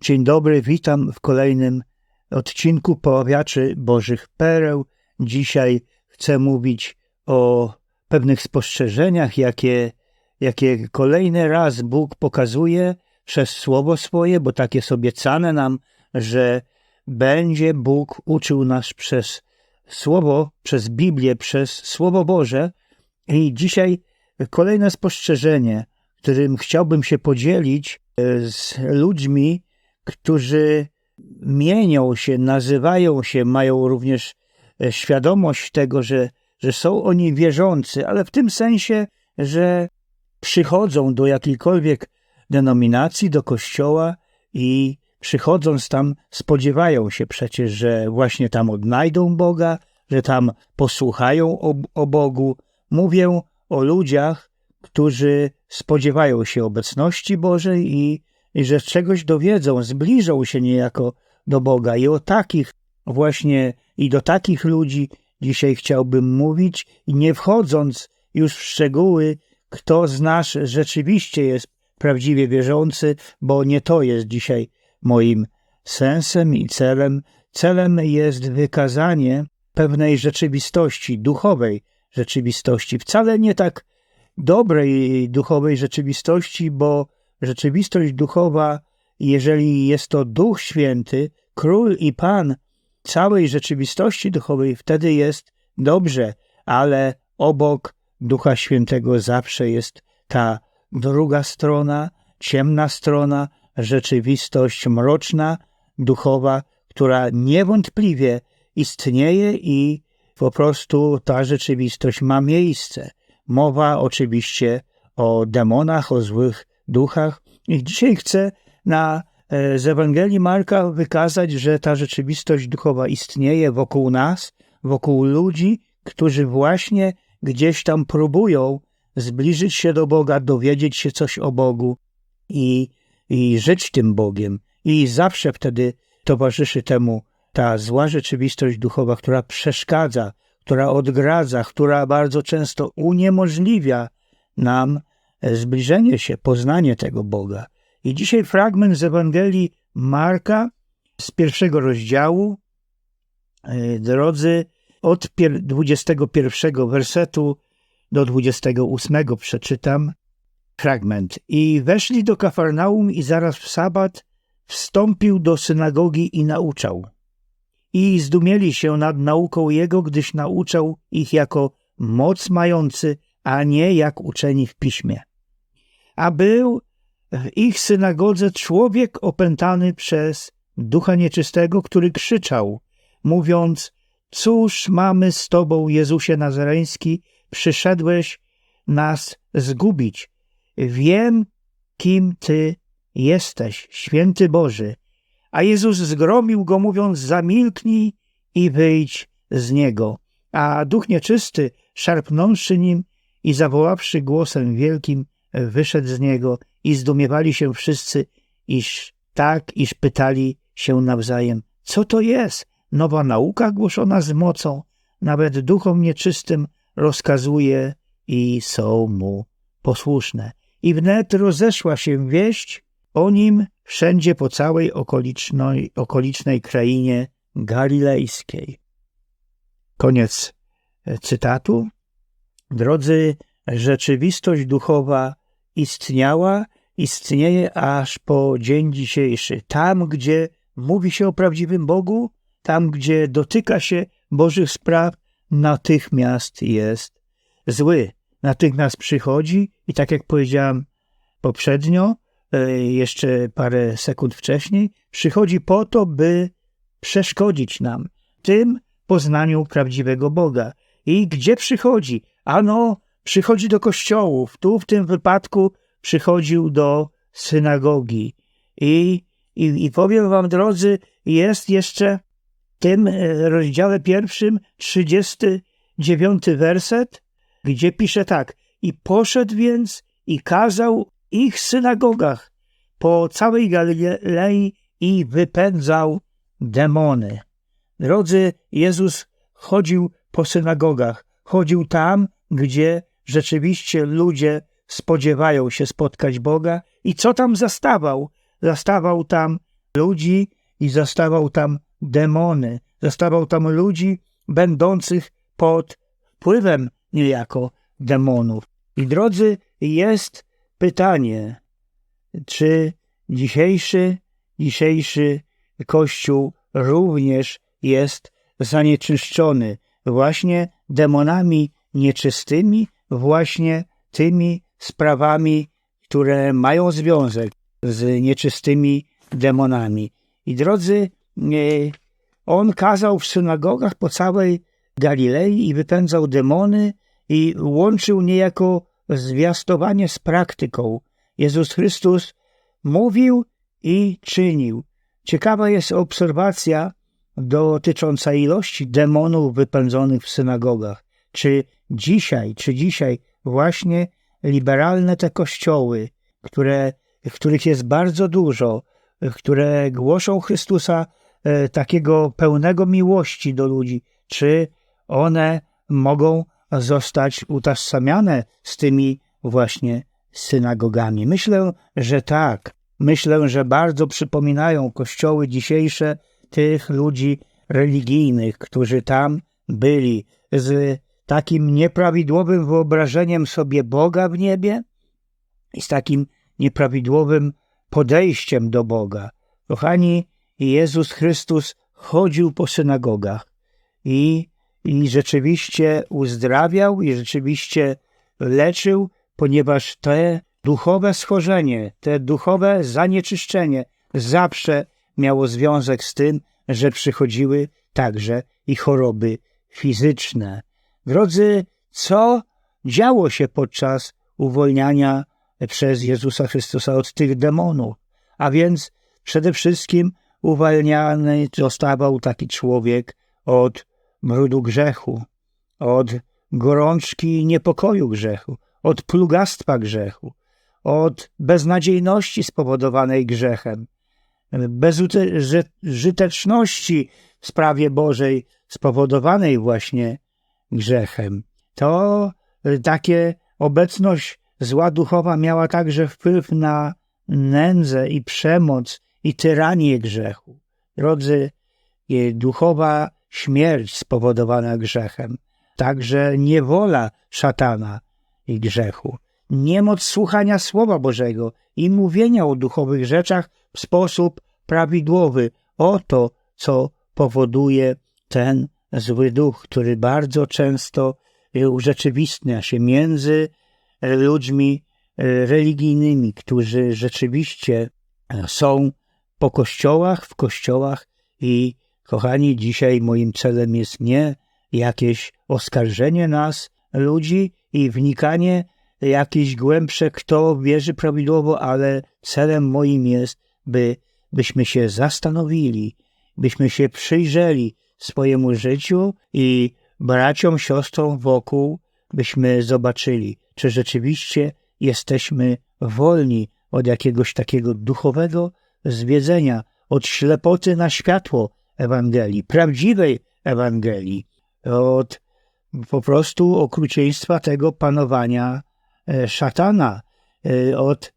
Dzień dobry, witam w kolejnym odcinku Poławiaczy Bożych Pereł. Dzisiaj chcę mówić o pewnych spostrzeżeniach, jakie, jakie kolejny raz Bóg pokazuje przez Słowo swoje, bo takie jest obiecane nam, że będzie Bóg uczył nas przez Słowo, przez Biblię, przez Słowo Boże. I dzisiaj kolejne spostrzeżenie, którym chciałbym się podzielić e, z ludźmi, którzy mienią się, nazywają się, mają również e, świadomość tego, że, że są oni wierzący, ale w tym sensie, że przychodzą do jakiejkolwiek denominacji, do kościoła i przychodząc tam spodziewają się przecież, że właśnie tam odnajdą Boga, że tam posłuchają o, o Bogu. Mówię o ludziach, którzy spodziewają się obecności Bożej i, i że czegoś dowiedzą, zbliżą się niejako do Boga. I o takich właśnie, i do takich ludzi dzisiaj chciałbym mówić, nie wchodząc już w szczegóły, kto z nas rzeczywiście jest prawdziwie wierzący, bo nie to jest dzisiaj moim sensem i celem. Celem jest wykazanie pewnej rzeczywistości, duchowej rzeczywistości, wcale nie tak dobrej duchowej rzeczywistości, bo rzeczywistość duchowa, jeżeli jest to Duch Święty, Król i Pan całej rzeczywistości duchowej, wtedy jest dobrze, ale obok Ducha Świętego zawsze jest ta druga strona, ciemna strona, rzeczywistość mroczna, duchowa, która niewątpliwie istnieje i po prostu ta rzeczywistość ma miejsce. Mowa oczywiście o demonach, o złych duchach. I dzisiaj chcę na e, z Ewangelii Marka wykazać, że ta rzeczywistość duchowa istnieje wokół nas, wokół ludzi, którzy właśnie gdzieś tam próbują zbliżyć się do Boga, dowiedzieć się coś o Bogu i, i żyć tym Bogiem. I zawsze wtedy towarzyszy temu ta zła rzeczywistość duchowa, która przeszkadza, która odgradza, która bardzo często uniemożliwia nam zbliżenie się, poznanie tego Boga. I dzisiaj fragment z Ewangelii Marka z pierwszego rozdziału, e, drodzy, od 21 wersetu do 28 przeczytam fragment. I weszli do Kafarnaum i zaraz w sabat wstąpił do synagogi i nauczał. I zdumieli się nad nauką jego, gdyż nauczał ich jako moc mający, a nie jak uczeni w piśmie. A był w ich synagodze człowiek opętany przez ducha nieczystego, który krzyczał, mówiąc: Cóż mamy z tobą, Jezusie Nazareński, przyszedłeś nas zgubić. Wiem, kim ty jesteś, święty Boży. A Jezus zgromił go, mówiąc: Zamilknij i wyjdź z niego. A duch nieczysty, szarpnąwszy nim i zawoławszy głosem wielkim, wyszedł z niego i zdumiewali się wszyscy, iż tak, iż pytali się nawzajem, co to jest? Nowa nauka głoszona z mocą, nawet duchom nieczystym rozkazuje i są mu posłuszne. I wnet rozeszła się wieść o nim wszędzie po całej okolicznej, okolicznej krainie galilejskiej. Koniec e, cytatu. Drodzy, rzeczywistość duchowa istniała, istnieje aż po dzień dzisiejszy. Tam, gdzie mówi się o prawdziwym Bogu, tam, gdzie dotyka się Bożych spraw, natychmiast jest zły. Natychmiast przychodzi i tak jak powiedziałem poprzednio, e, jeszcze parę sekund wcześniej, przychodzi po to, by przeszkodzić nam tym poznaniu prawdziwego Boga. I gdzie przychodzi? Ano, przychodzi do kościołów. Tu w tym wypadku przychodził do synagogi. I, i, i powiem wam, drodzy, jest jeszcze w tym e, rozdziale pierwszym, 39 werset, gdzie pisze tak. I poszedł więc i kazał ich synagogach po całej Galilei i wypędzał demony. Drodzy, Jezus chodził po synagogach, chodził tam, gdzie rzeczywiście ludzie spodziewają się spotkać Boga i co tam zastawał? Zastawał tam ludzi i zastawał tam demony, zastawał tam ludzi będących pod wpływem niejako demonów. I drodzy, jest pytanie, czy dzisiejszy, dzisiejszy Kościół również jest zanieczyszczony właśnie demonami nieczystymi, właśnie tymi sprawami, które mają związek z nieczystymi demonami. I drodzy, on kazał w synagogach po całej Galilei i wypędzał demony i łączył niejako zwiastowanie z praktyką. Jezus Chrystus mówił i czynił. Ciekawa jest obserwacja dotycząca ilości demonów wypędzonych w synagogach. Czy dzisiaj, czy dzisiaj właśnie liberalne te kościoły, które, których jest bardzo dużo, które głoszą Chrystusa e, takiego pełnego miłości do ludzi, czy one mogą zostać utożsamiane z tymi właśnie synagogami? Myślę, że tak. Myślę, że bardzo przypominają kościoły dzisiejsze tych ludzi religijnych, którzy tam byli z takim nieprawidłowym wyobrażeniem sobie Boga w niebie i z takim nieprawidłowym podejściem do Boga. Kochani, Jezus Chrystus chodził po synagogach i, i rzeczywiście uzdrawiał i rzeczywiście leczył, ponieważ te duchowe schorzenie, te duchowe zanieczyszczenie zawsze miało związek z tym, że przychodziły także i choroby fizyczne. Drodzy, co działo się podczas uwolniania przez Jezusa Chrystusa od tych demonów? A więc przede wszystkim uwalniany zostawał taki człowiek od mrudu grzechu, od gorączki niepokoju grzechu, od plugastwa grzechu, od beznadziejności spowodowanej grzechem, bezużyteczności w sprawie Bożej spowodowanej właśnie grzechem. To y, takie obecność zła duchowa miała także wpływ na nędzę i przemoc i tyranię grzechu. Drodzy, y, duchowa śmierć spowodowana grzechem, także niewola szatana i grzechu, niemoc słuchania Słowa Bożego i mówienia o duchowych rzeczach w sposób prawidłowy. Oto, co powoduje ten zły duch, który bardzo często urzeczywistnia się między ludźmi religijnymi, którzy rzeczywiście są po kościołach, w kościołach i kochani, dzisiaj moim celem jest nie jakieś oskarżenie nas, ludzi i wnikanie jakieś głębsze, kto wierzy prawidłowo, ale celem moim jest, by, byśmy się zastanowili, byśmy się przyjrzeli swojemu życiu i braciom, siostrom wokół, byśmy zobaczyli, czy rzeczywiście jesteśmy wolni od jakiegoś takiego duchowego zwiedzenia, od ślepoty na światło Ewangelii, prawdziwej Ewangelii, od po prostu okrucieństwa tego panowania e, szatana, e, od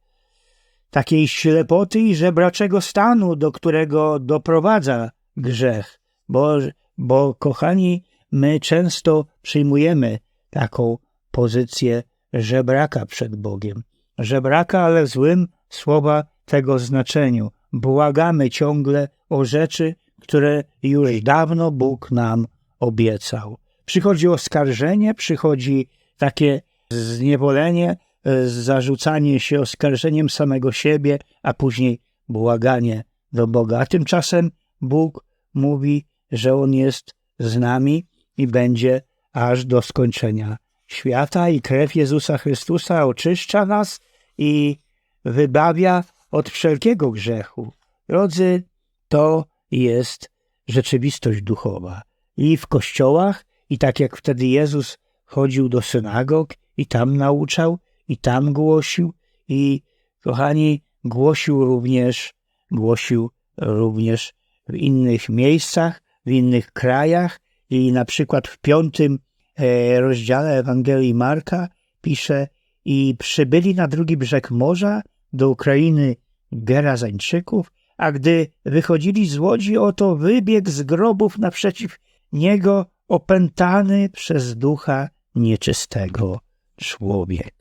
takiej ślepoty i żebraczego stanu, do którego doprowadza grzech. Bo, bo kochani, my często przyjmujemy taką pozycję żebraka przed Bogiem. Żebraka, ale w złym słowa tego znaczeniu. Błagamy ciągle o rzeczy, które już dawno Bóg nam obiecał. Przychodzi oskarżenie, przychodzi takie zniewolenie, zarzucanie się oskarżeniem samego siebie, a później błaganie do Boga. A tymczasem Bóg mówi, że On jest z nami i będzie aż do skończenia świata i krew Jezusa Chrystusa oczyszcza nas i wybawia od wszelkiego grzechu. Drodzy, to jest rzeczywistość duchowa. I w kościołach, i tak jak wtedy Jezus chodził do synagog i tam nauczał, i tam głosił, i kochani, głosił również, głosił również w innych miejscach, w innych krajach i na przykład w piątym e, rozdziale Ewangelii Marka pisze i przybyli na drugi brzeg morza do Ukrainy Gerazańczyków, a gdy wychodzili z łodzi, oto wybiegł z grobów naprzeciw niego opętany przez ducha nieczystego człowiek.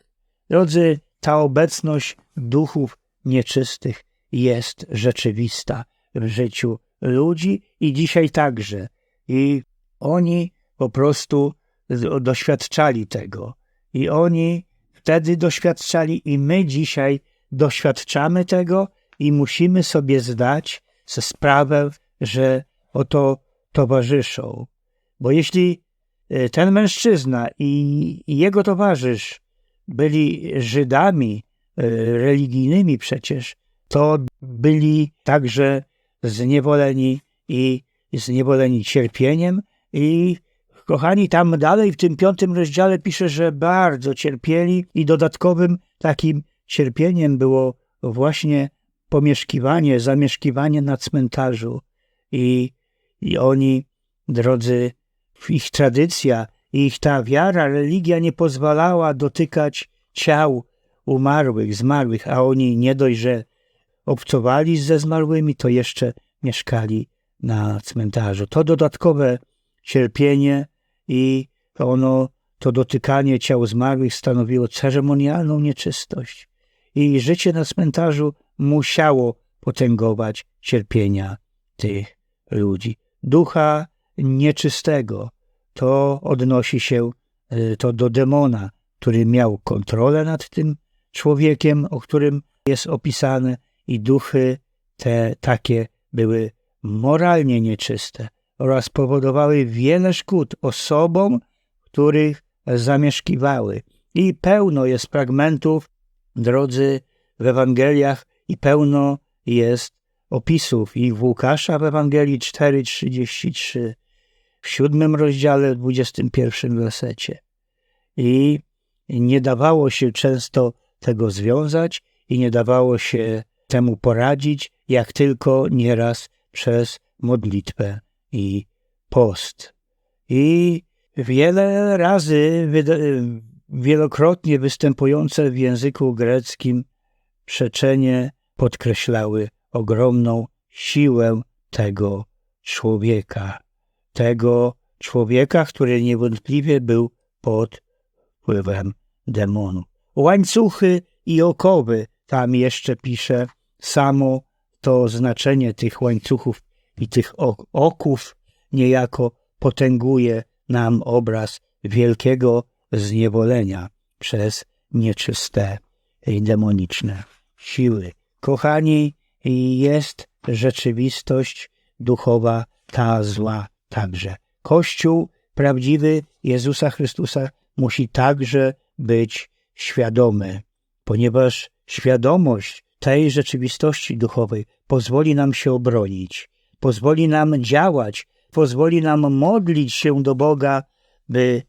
Drodzy, ta obecność duchów nieczystych jest rzeczywista w życiu ludzi i dzisiaj także. I oni po prostu doświadczali tego. I oni wtedy doświadczali, i my dzisiaj doświadczamy tego i musimy sobie zdać sprawę, że oto towarzyszą. Bo jeśli e, ten mężczyzna i jego towarzysz byli Żydami e, religijnymi przecież, to byli także zniewoleni i zniewoleni cierpieniem. I kochani, tam dalej w tym piątym rozdziale pisze, że bardzo cierpieli i dodatkowym takim cierpieniem było właśnie pomieszkiwanie, zamieszkiwanie na cmentarzu. I, i oni, drodzy, ich tradycja, ich ta wiara, religia nie pozwalała dotykać ciał umarłych, zmarłych, a oni nie dość, że obcowali ze zmarłymi, to jeszcze mieszkali na cmentarzu. To dodatkowe cierpienie i ono, to dotykanie ciał zmarłych stanowiło ceremonialną nieczystość. I życie na cmentarzu musiało potęgować cierpienia tych ludzi. Ducha nieczystego to odnosi się y, to do demona, który miał kontrolę nad tym człowiekiem, o którym jest opisane, i duchy te takie były moralnie nieczyste oraz powodowały wiele szkód osobom, których zamieszkiwały. I pełno jest fragmentów, drodzy, w Ewangeliach i pełno jest opisów i w Łukasza w Ewangelii 4:33, w siódmym rozdziale, w 21 wersecie. I nie dawało się często tego związać i nie dawało się temu poradzić, jak tylko nieraz przez modlitwę i post. I wiele razy, wielokrotnie występujące w języku greckim przeczenie podkreślały ogromną siłę tego człowieka. Tego człowieka, który niewątpliwie był pod wpływem demonu. Łańcuchy i okowy, tam jeszcze pisze samo to znaczenie tych łańcuchów i tych oków niejako potęguje nam obraz wielkiego zniewolenia przez nieczyste i demoniczne siły. Kochani, jest rzeczywistość duchowa, ta zła także. Kościół prawdziwy Jezusa Chrystusa musi także być świadomy, ponieważ świadomość tej rzeczywistości duchowej pozwoli nam się obronić, pozwoli nam działać, pozwoli nam modlić się do Boga, by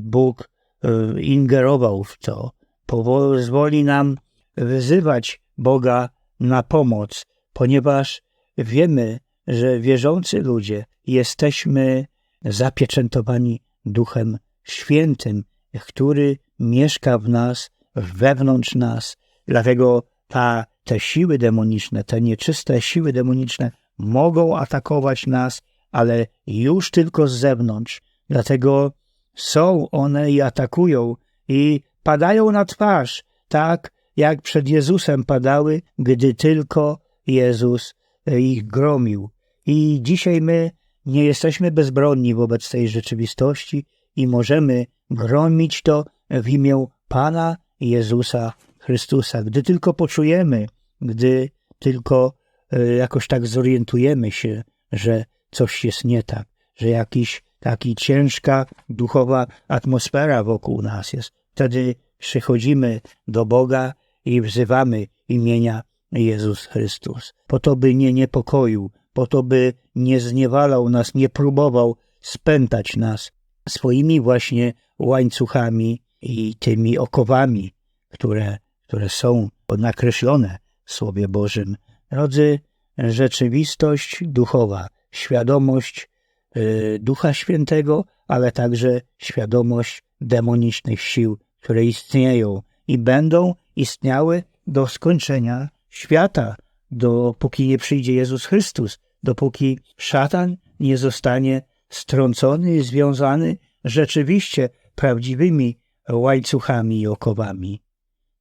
Bóg e, ingerował w to, pozwoli nam wyzywać Boga na pomoc, ponieważ wiemy, że wierzący ludzie jesteśmy zapieczętowani Duchem Świętym, który mieszka w nas, wewnątrz nas. Dlatego ta, te siły demoniczne, te nieczyste siły demoniczne mogą atakować nas, ale już tylko z zewnątrz. Dlatego są one i atakują i padają na twarz, tak jak przed Jezusem padały, gdy tylko Jezus ich gromił. I dzisiaj my nie jesteśmy bezbronni wobec tej rzeczywistości i możemy gromić to w imię Pana Jezusa Chrystusa. Gdy tylko poczujemy, gdy tylko e, jakoś tak zorientujemy się, że coś jest nie tak, że jakiś taki ciężka duchowa atmosfera wokół nas jest, wtedy przychodzimy do Boga i wzywamy imienia Jezus Chrystus. Po to, by nie niepokoił, po to, by nie zniewalał nas, nie próbował spętać nas swoimi właśnie łańcuchami i tymi okowami, które, które są nakreślone w Słowie Bożym. Drodzy, rzeczywistość duchowa, świadomość y, Ducha Świętego, ale także świadomość demonicznych sił, które istnieją i będą istniały do skończenia świata, dopóki nie przyjdzie Jezus Chrystus, dopóki szatan nie zostanie strącony i związany rzeczywiście prawdziwymi łańcuchami i okowami.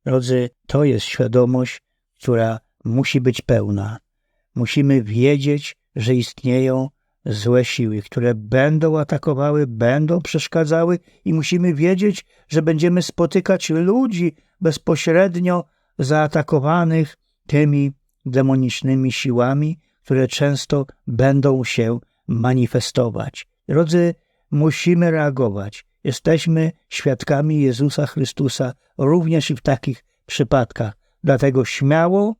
Drodzy, to jest świadomość, która musi być pełna. Musimy wiedzieć, że istnieją złe siły, które będą atakowały, będą przeszkadzały i musimy wiedzieć, że będziemy spotykać ludzi bezpośrednio zaatakowanych tymi demonicznymi siłami, które często będą się manifestować. Drodzy, musimy reagować. Jesteśmy świadkami Jezusa Chrystusa również i w takich przypadkach. Dlatego śmiało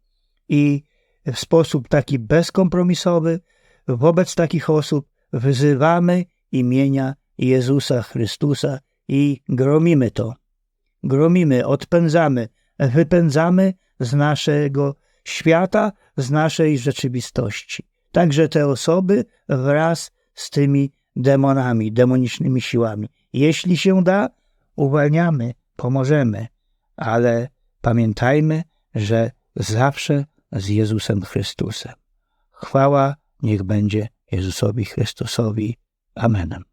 i w sposób taki bezkompromisowy wobec takich osób wyzywamy imienia Jezusa Chrystusa i gromimy to. Gromimy, odpędzamy, wypędzamy z naszego świata, z naszej rzeczywistości. Także te osoby wraz z tymi demonami, demonicznymi siłami. Jeśli się da, uwalniamy, pomożemy, ale pamiętajmy, że zawsze z Jezusem Chrystusem. Chwała niech będzie Jezusowi Chrystusowi. Amen.